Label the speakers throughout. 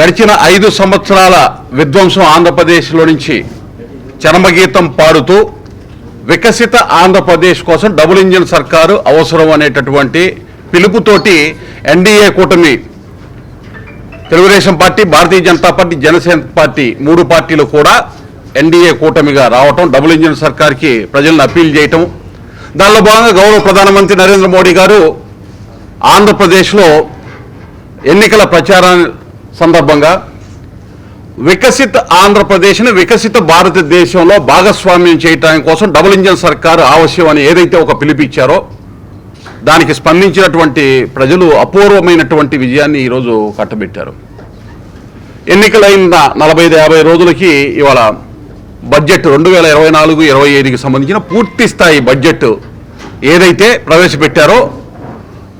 Speaker 1: గడిచిన ఐదు సంవత్సరాల విధ్వంసం ఆంధ్రప్రదేశ్లో నుంచి చరమగీతం పాడుతూ వికసిత ఆంధ్రప్రదేశ్ కోసం డబుల్ ఇంజిన్ సర్కారు అవసరం అనేటటువంటి పిలుపుతోటి ఎన్డీఏ కూటమి Telugu Desam party Bharatiya Janata party Janasena party మూడు పార్టీలు కూడా ఎన్డీఏ కూటమిగా రావటం డబుల్ ఇంజిన్ సర్కార్కి ప్రజలను అప్పీల్ చేయటం. దానిలో భాగంగా గౌరవ ప్రధానమంత్రి నరేంద్ర మోడీ గారు ఆంధ్రప్రదేశ్లో ఎన్నికల ప్రచారాన్ని సందర్భంగా వికసిత ఆంధ్రప్రదేశ్ని వికసిత భారతదేశంలో భాగస్వామ్యం చేయటం కోసం డబుల్ ఇంజన్ సర్కారు ఆవశ్యం అని ఏదైతే ఒక పిలిపిచ్చారో దానికి స్పందించినటువంటి ప్రజలు అపూర్వమైనటువంటి విజయాన్ని ఈరోజు కట్టబెట్టారు. ఎన్నికలైన నలభై ఐదు యాభై రోజులకి ఇవాళ బడ్జెట్ రెండు వేల ఇరవై నాలుగు ఇరవై ఐదుకి సంబంధించిన పూర్తి స్థాయి బడ్జెట్ ఏదైతే ప్రవేశపెట్టారో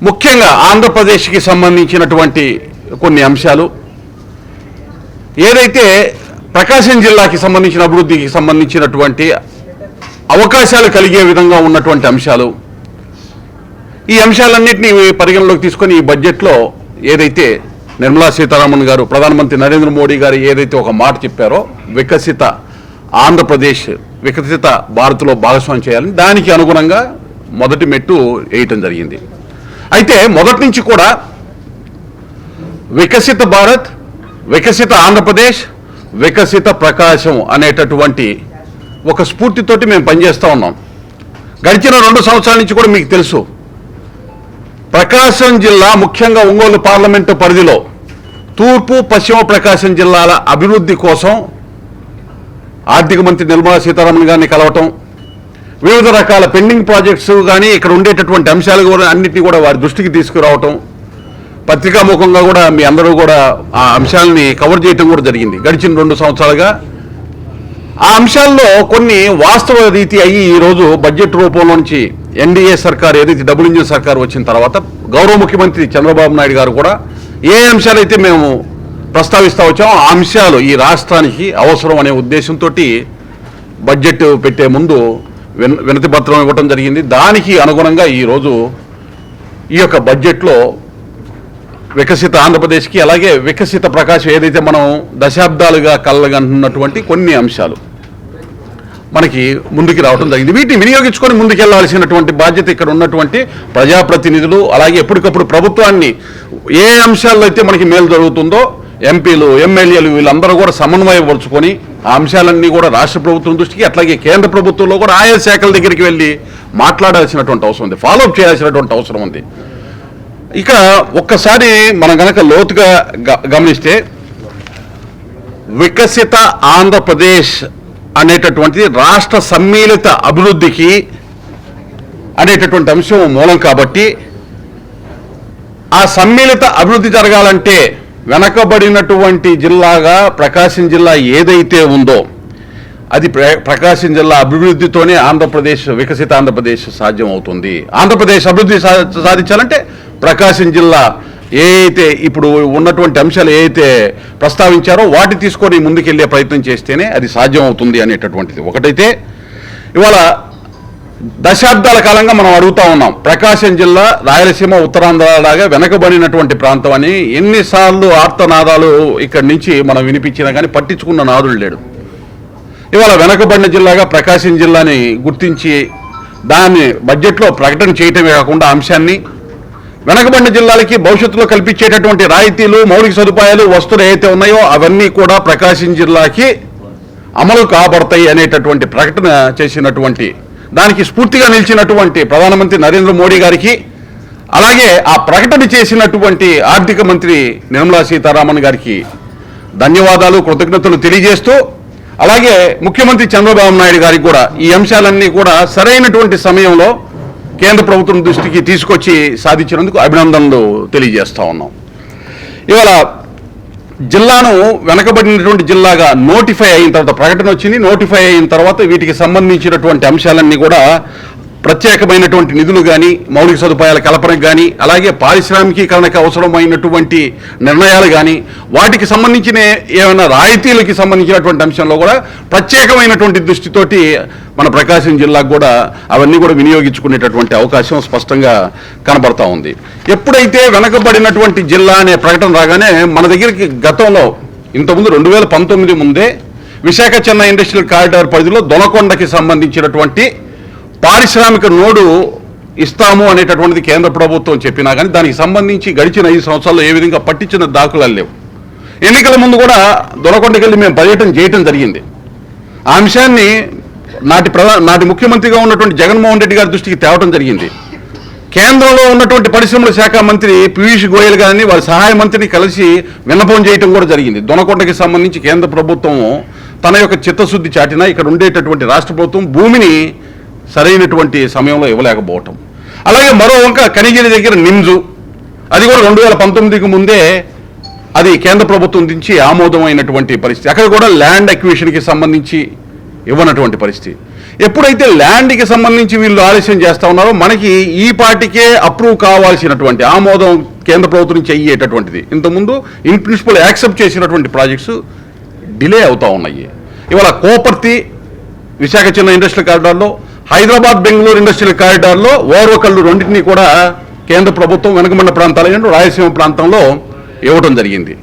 Speaker 1: ముఖ్యంగా ఆంధ్రప్రదేశ్కి సంబంధించినటువంటి కొన్ని అంశాలు ఏదైతే ప్రకాశం జిల్లాకి సంబంధించిన అభివృద్ధికి సంబంధించినటువంటి అవకాశాలు కలిగే విధంగా ఉన్నటువంటి అంశాలు ఈ అంశాలన్నింటినీ పరిగణలోకి తీసుకొని ఈ బడ్జెట్లో ఏదైతే నిర్మలా సీతారామన్ గారు ప్రధానమంత్రి నరేంద్ర మోడీ గారు ఏదైతే ఒక మాట చెప్పారో వికసిత ఆంధ్రప్రదేశ్ వికసిత భారత్లో భాగస్వామ్యం చేయాలని దానికి అనుగుణంగా మొదటి మెట్టు వేయటం జరిగింది. అయితే మొదటి నుంచి కూడా వికసిత భారత్ వికసిత ఆంధ్రప్రదేశ్ వికసిత ప్రకాశం అనేటటువంటి ఒక స్ఫూర్తితోటి మేము పనిచేస్తూ ఉన్నాం. గడిచిన రెండు సంవత్సరాల నుంచి కూడా మీకు తెలుసు. ప్రకాశం జిల్లా ముఖ్యంగా ఒంగోలు పార్లమెంటు పరిధిలో తూర్పు పశ్చిమ ప్రకాశం జిల్లాల అభివృద్ధి కోసం ఆర్థిక మంత్రి నిర్మలా సీతారామన్ గారిని కలవటం వివిధ రకాల పెండింగ్ ప్రాజెక్ట్స్ కానీ ఇక్కడ ఉండేటటువంటి అంశాలు కూడా అన్నింటినీ కూడా వారి దృష్టికి తీసుకురావటం పత్రికాముఖంగా కూడా మీ అందరూ కూడా ఆ అంశాలని కవర్ చేయటం కూడా జరిగింది. గడిచిన రెండు సంవత్సరాలుగా. ఆ అంశాల్లో కొన్ని వాస్తవ రీతి అయ్యి ఈరోజు బడ్జెట్ రూపంలో నుంచి ఎన్డీఏ సర్కార్ ఏదైతే డబుల్ ఇంజిన్ సర్కార్ వచ్చిన తర్వాత గౌరవ ముఖ్యమంత్రి చంద్రబాబు నాయుడు గారు కూడా ఏ అంశాలైతే మేము ప్రస్తావిస్తా వచ్చామో ఆ అంశాలు ఈ రాష్ట్రానికి అవసరం అనే ఉద్దేశంతో బడ్జెట్ పెట్టే ముందు విన వినతి పత్రం ఇవ్వటం జరిగింది. దానికి అనుగుణంగా ఈరోజు ఈ యొక్క బడ్జెట్లో వికసిత ఆంధ్రప్రదేశ్కి అలాగే వికసిత ప్రకాశం ఏదైతే మనం దశాబ్దాలుగా కలగంటున్నటువంటి కొన్ని అంశాలు మనకి ముందుకు రావడం జరిగింది. వీటిని వినియోగించుకొని ముందుకెళ్ళాల్సినటువంటి బాధ్యత ఇక్కడ ఉన్నటువంటి ప్రజాప్రతినిధులు అలాగే ఎప్పటికప్పుడు ప్రభుత్వాన్ని ఏ అంశాల్లో అయితే మనకి మేలు జరుగుతుందో ఎంపీలు ఎమ్మెల్యేలు వీళ్ళందరూ కూడా సమన్వయపరుచుకొని ఆ అంశాలన్నీ కూడా రాష్ట్ర ప్రభుత్వం దృష్టికి అట్లాగే కేంద్ర ప్రభుత్వంలో కూడా ఆయా శాఖల దగ్గరికి వెళ్ళి మాట్లాడాల్సినటువంటి అవసరం ఉంది. ఫాలోఅప్ చేయాల్సినటువంటి అవసరం ఉంది. ఇక ఒక్కసారి మనం గనక లోతుగా గ- గమనిస్తే వికసిత ఆంధ్రప్రదేశ్ అనేటటువంటిది రాష్ట్ర సమ్మిళిత అభివృద్ధికి అనేటటువంటి అంశం మూలం కాబట్టి ఆ సమ్మిళిత అభివృద్ధి జరగాలంటే వెనకబడినటువంటి జిల్లాగా ప్రకాశం జిల్లా ఏదైతే ఉందో అది ప్ర- ప్రకాశం జిల్లా అభివృద్ధితోనే ఆంధ్రప్రదేశ్ వికసిత ఆంధ్రప్రదేశ్ సాధ్యం అవుతుంది ఆంధ్రప్రదేశ్ అభివృద్ధి సాధించాలంటే ప్రకాశం జిల్లా ఏ అయితే ఇప్పుడు ఉన్నటువంటి అంశాలు ఏ ప్రస్తావించారో వాటి తీసుకొని ముందుకెళ్ళే ప్రయత్నం చేస్తేనే అది సాధ్యం అవుతుంది అనేటటువంటిది. ఒకటైతే ఇవాళ దశాబ్దాల కాలంగా మనం అడుగుతా ఉన్నాం ప్రకాశం జిల్లా రాయలసీమ ఉత్తరాంధ్ర లాగా వెనకబడినటువంటి ప్రాంతం అని ఎన్నిసార్లు ఆర్తనాదాలు ఇక్కడి నుంచి మనం వినిపించినా కానీ పట్టించుకున్న నాదుడు లేడు. ఇవాళ వెనకబడిన జిల్లాగా ప్రకాశం జిల్లాని గుర్తించి దాన్ని బడ్జెట్లో ప్రకటన చేయటమే కాకుండా అంశాన్ని వెనకబడిన జిల్లాలకి భవిష్యత్తులో కల్పించేటటువంటి రాయితీలు మౌలిక సదుపాయాలు వస్తువులు ఏవైతే ఉన్నాయో అవన్నీ కూడా ప్రకాశం జిల్లాకి అమలు కాబడతాయి అనేటటువంటి ప్రకటన చేసినటువంటి దానికి స్ఫూర్తిగా నిలిచినటువంటి ప్రధానమంత్రి నరేంద్ర మోడీ గారికి అలాగే ఆ ప్రకటన చేసినటువంటి ఆర్థిక మంత్రి నిర్మలా సీతారామన్ గారికి ధన్యవాదాలు కృతజ్ఞతలు తెలియజేస్తూ అలాగే ముఖ్యమంత్రి చంద్రబాబు నాయుడు గారికి కూడా ఈ అంశాలన్నీ కూడా సరైనటువంటి సమయంలో కేంద్ర ప్రభుత్వం దృష్టికి తీసుకొచ్చి సాధించినందుకు అభినందనలు తెలియజేస్తూ ఉన్నాం. ఇవాళ జిల్లాను వెనకబడినటువంటి జిల్లాగా నోటిఫై అయిన తర్వాత ప్రకటన వచ్చింది. నోటిఫై అయిన తర్వాత వీటికి సంబంధించినటువంటి అంశాలన్నీ కూడా ప్రత్యేకమైనటువంటి నిధులు కానీ మౌలిక సదుపాయాల కల్పనకు కానీ అలాగే పారిశ్రామికీకరణకు అవసరమైనటువంటి నిర్ణయాలు కానీ వాటికి సంబంధించిన ఏమైనా రాయితీలకి సంబంధించినటువంటి అంశంలో కూడా ప్రత్యేకమైనటువంటి దృష్టితోటి మన ప్రకాశం జిల్లాకు కూడా అవన్నీ కూడా వినియోగించుకునేటటువంటి అవకాశం స్పష్టంగా కనబడతా ఉంది. ఎప్పుడైతే వెనకబడినటువంటి జిల్లా అనే ప్రకటన రాగానే మన దగ్గరికి గతంలో ఇంతకుముందు రెండు వేల పంతొమ్మిది ముందే విశాఖ చెన్నై ఇండస్ట్రియల్ కారిడార్ పరిధిలో దొనకొండకి సంబంధించినటువంటి పారిశ్రామిక నోడు ఇస్తాము అనేటటువంటిది కేంద్ర ప్రభుత్వం చెప్పినా కానీ దానికి సంబంధించి గడిచిన ఐదు సంవత్సరాల్లో ఏ విధంగా పట్టించిన దాఖలాలు లేవు. ఎన్నికల ముందు కూడా దొనకొండకి వెళ్ళి మేము పర్యటన చేయటం జరిగింది. ఆ అంశాన్ని నాటి ప్రధా నాటి ముఖ్యమంత్రిగా ఉన్నటువంటి జగన్మోహన్ రెడ్డి గారి దృష్టికి తేవటం జరిగింది. కేంద్రంలో ఉన్నటువంటి పరిశ్రమల శాఖ మంత్రి పీయూష్ గోయల్ గారిని వారి సహాయ మంత్రిని కలిసి విన్నపం చేయటం కూడా జరిగింది. దొనకొండకి సంబంధించి కేంద్ర ప్రభుత్వం తన యొక్క చిత్తశుద్ధి చాటినా ఇక్కడ ఉండేటటువంటి రాష్ట్ర ప్రభుత్వం భూమిని సరైనటువంటి సమయంలో ఇవ్వలేకపోవటం. అలాగే మరో వంక కనిగిరి దగ్గర నిమ్జు అది కూడా రెండు వేల పంతొమ్మిదికి ముందే అది కేంద్ర ప్రభుత్వం నుంచి ఆమోదమైనటువంటి పరిస్థితి. అక్కడ కూడా ల్యాండ్ అక్విజిషన్కి సంబంధించి ఇవ్వనటువంటి పరిస్థితి. ఎప్పుడైతే ల్యాండ్కి సంబంధించి వీళ్ళు ఆలస్యం చేస్తూ ఉన్నారో మనకి ఈ పాటికే అప్రూవ్ కావాల్సినటువంటి ఆమోదం కేంద్ర ప్రభుత్వం నుంచి అయ్యేటటువంటిది. ఇంతకుముందు ఇన్ ప్రిన్సిపల్ యాక్సెప్ట్ చేసినటువంటి ప్రాజెక్ట్స్ డిలే అవుతూ ఉన్నాయి. ఇవాళ కోపర్తి విశాఖ చిన్న ఇండస్ట్రియల్ కారిడార్లో హైదరాబాద్ బెంగళూరు ఇండస్ట్రియల్ కారిడార్లో ఓర్వకల్లు రెండింటినీ కూడా కేంద్ర ప్రభుత్వం వెనకబడిన ప్రాంతాలైన రాయలసీమ ప్రాంతంలో ఇవ్వడం జరిగింది.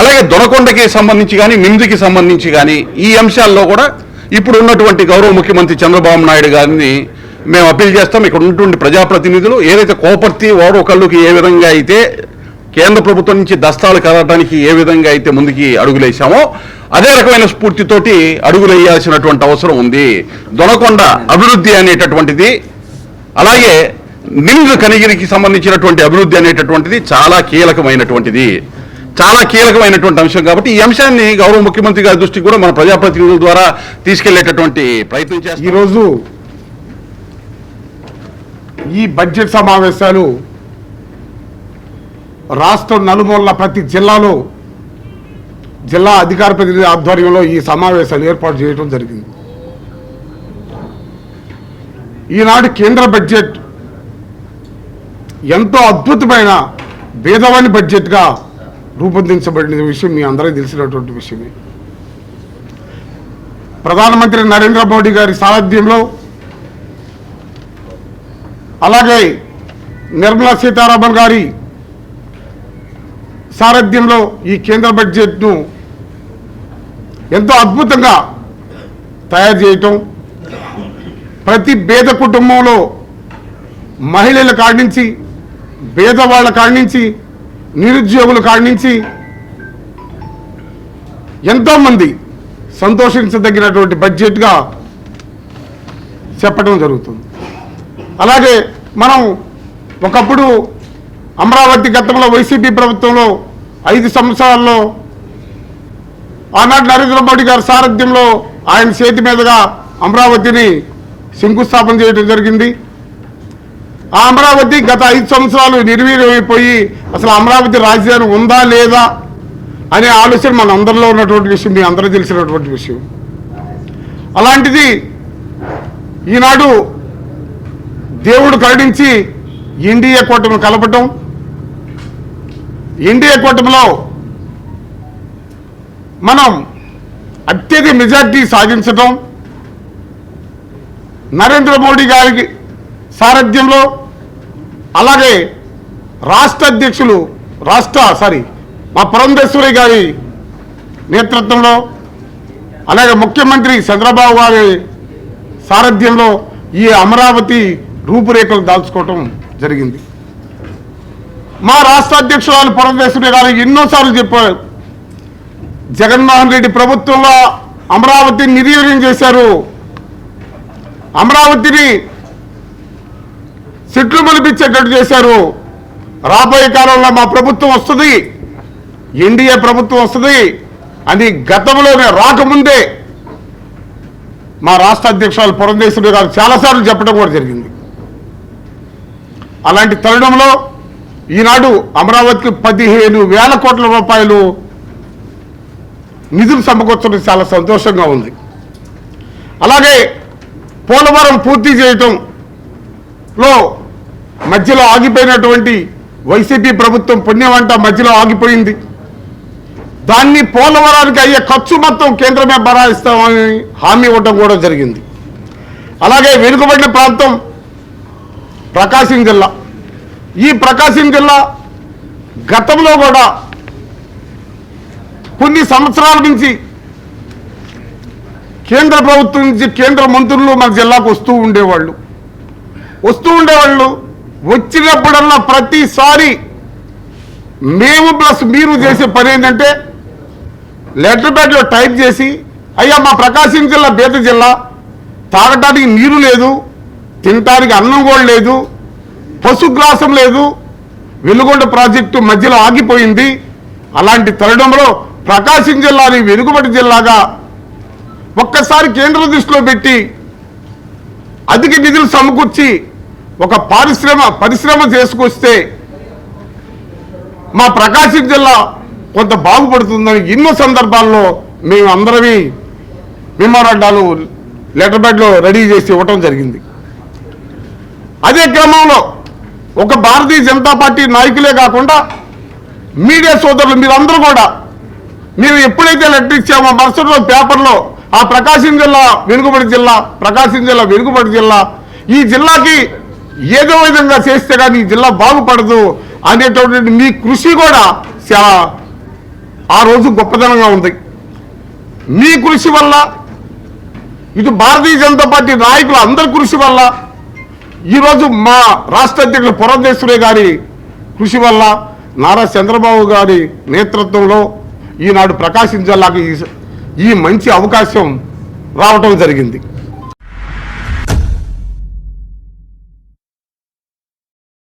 Speaker 1: అలాగే దొనకొండకి సంబంధించి కానీ మిందుకి సంబంధించి కానీ ఈ అంశాల్లో కూడా ఇప్పుడు ఉన్నటువంటి గౌరవ ముఖ్యమంత్రి చంద్రబాబు నాయుడు గారిని మేము అప్పీల్ చేస్తాం. ఇక్కడ ఉన్నటువంటి ప్రజాప్రతినిధులు ఏదైతే కోపర్తి ఓడవకల్లుకి ఏ విధంగా అయితే కేంద్ర ప్రభుత్వం నుంచి దస్తాలు కదలడానికి ఏ విధంగా అయితే ముందుకి అడుగులేశామో అదే రకమైన స్ఫూర్తితోటి అడుగులు వేయాల్సినటువంటి అవసరం ఉంది. దొనకొండ అభివృద్ధి అనేటటువంటిది అలాగే నిమ్స్ కనిగిరికి సంబంధించినటువంటి అభివృద్ధి అనేటటువంటిది చాలా కీలకమైనటువంటిది. చాలా కీలకమైనటువంటి అంశం కాబట్టి ఈ అంశాన్ని గౌరవ ముఖ్యమంత్రి గారి దృష్టికి కూడా మన ప్రజాప్రతినిధుల ద్వారా తీసుకెళ్ళేటటువంటి ప్రయత్నం చేస్తాం.
Speaker 2: ఈరోజు ఈ బడ్జెట్ సమావేశాలు రాష్ట్రం నలుమూలల ప్రతి జిల్లాలో జిల్లా అధికార ప్రతినిధి ఆధ్వర్యంలో ఈ సమావేశాలు ఏర్పాటు చేయడం జరిగింది. ఈనాడు కేంద్ర బడ్జెట్ ఎంతో అద్భుతమైన భేదవాణి బడ్జెట్గా రూపొందించబడిన విషయం మీ అందరికీ తెలిసినటువంటి విషయమే. ప్రధానమంత్రి నరేంద్ర మోడీ గారి సారథ్యంలో అలాగే నిర్మలా సీతారామన్ గారి సారథ్యంలో ఈ కేంద్ర బడ్జెట్ను ఎంతో అద్భుతంగా తయారు చేయటం ప్రతి పేద కుటుంబంలో మహిళల కాడించి నుంచి పేదవాళ్ళ కాడించి నుంచి నిరుద్యోగుల కాడి నుంచి ఎంతోమంది సంతోషించదగినటువంటి బడ్జెట్గా చెప్పడం జరుగుతుంది. అలాగే మనం ఒకప్పుడు అమరావతి గతంలో వైసీపీ ప్రభుత్వంలో ఐదు సంవత్సరాల్లో ఆనాడు నరేంద్ర మోడీ గారి సారథ్యంలో ఆయన చేతి మీదుగా అమరావతిని శంకుస్థాపన చేయడం జరిగింది. ఆ అమరావతి గత ఐదు సంవత్సరాలు నిర్వీర్యమైపోయి అసలు అమరావతి రాజధాని ఉందా లేదా అనే ఆలోచన మన అందరిలో ఉన్నటువంటి విషయం మీ అందరూ తెలిసినటువంటి విషయం. అలాంటిది ఈనాడు దేవుడు కరుణించి ఇండియా కూటమి కలపటం ఎన్డీఏ కూటమిలో మనం అత్యధిక మెజార్టీ సాధించటం నరేంద్ర మోడీ గారికి సారథ్యంలో అలాగే రాష్ట్ర అధ్యక్షులు రాష్ట్ర సారీ మా పురంధేశ్వరి గారి నేతృత్వంలో అలాగే ముఖ్యమంత్రి చంద్రబాబు గారి సారథ్యంలో ఈ అమరావతి రూపురేఖలు దాల్చుకోవటం జరిగింది. మా రాష్ట్ర అధ్యక్షురాలు పురంధేశ్వరి గారు ఎన్నోసార్లు చెప్పారు. జగన్మోహన్ రెడ్డి ప్రభుత్వంలో అమరావతి నిర్వీర్యం చేశారు. అమరావతిని చెట్లు మొలిపించేటట్టు చేశారు. రాబోయే కాలంలో మా ప్రభుత్వం వస్తుంది. ఎన్డీఏ ప్రభుత్వం వస్తుంది అని గతంలోనే రాకముందే మా రాష్ట్ర అధ్యక్షురాలు పురంధేశ్వరి గారు చాలాసార్లు చెప్పడం కూడా జరిగింది. అలాంటి తరుణంలో ఈనాడు అమరావతికి పదిహేను వేల కోట్ల రూపాయలు నిధులు సమకూర్చడం చాలా సంతోషంగా ఉంది. అలాగే పోలవరం పూర్తి చేయటం లో మధ్యలో ఆగిపోయినటువంటి వైసీపీ ప్రభుత్వం పుణ్యమంట మధ్యలో ఆగిపోయింది. దాన్ని పోలవరానికి అయ్యే ఖర్చు మొత్తం కేంద్రమే భరాయిస్తామని హామీ ఇవ్వడం కూడా జరిగింది. అలాగే వెనుకబడిన ప్రాంతం ప్రకాశం జిల్లా. ఈ ప్రకాశం జిల్లా గతంలో కూడా కొన్ని సంవత్సరాల నుంచి కేంద్ర ప్రభుత్వం నుంచి కేంద్ర మంత్రులు మన జిల్లాకు వస్తూ ఉండేవాళ్ళు. వస్తూ ఉండేవాళ్ళు వచ్చినప్పుడల్లా ప్రతిసారి మేము ప్లస్ మీరు చేసే పని ఏంటంటే లెటర్ ప్యాడ్లో టైప్ చేసి అయ్యా మా ప్రకాశం జిల్లా బీద జిల్లా తాగటానికి నీరు లేదు తినటానికి అన్నం కూడా లేదు పశుగ్రాసం లేదు. వెలుగొండ ప్రాజెక్టు మధ్యలో ఆగిపోయింది. అలాంటి తరుణంలో ప్రకాశం జిల్లాని వెనుకబడి జిల్లాగా ఒక్కసారి కేంద్ర దృష్టిలో పెట్టి అధిక నిధులు సమకూర్చి ఒక పారిశ్రమ పరిశ్రమ చేసుకొస్తే మా ప్రకాశం జిల్లా కొంత బాగుపడుతుందని ఎన్నో సందర్భాల్లో మేము అందరమీ మెమోరాండాలు లెటర్ బెడ్లో రెడీ చేసి ఇవ్వటం జరిగింది. అదే క్రమంలో ఒక భారతీయ జనతా పార్టీ నాయకులే కాకుండా మీడియా సోదరులు మీరందరూ కూడా మేము ఎప్పుడైతే లెటర్ ఇచ్చామో మరుసటిలో పేపర్లో ఆ ప్రకాశం జిల్లా వెనుకబడి జిల్లా ప్రకాశం జిల్లా వెనుకబడి జిల్లా ఈ జిల్లాకి ఏదో విధంగా చేస్తే కానీ ఈ జిల్లా బాగుపడదు అనేటటువంటి మీ కృషి కూడా చాలా ఆ రోజు గొప్పదనంగా ఉంది. మీ కృషి వల్ల ఇటు భారతీయ జనతా పార్టీ నాయకులు అందరి కృషి వల్ల ఈరోజు మా రాష్ట్ర అధ్యక్షులు పురంధేశ్వరి గారి కృషి వల్ల నారా చంద్రబాబు గారి నేతృత్వంలో ఈనాడు ప్రకాశం జిల్లాకి ఈ- ఈ మంచి అవకాశం రావటం జరిగింది.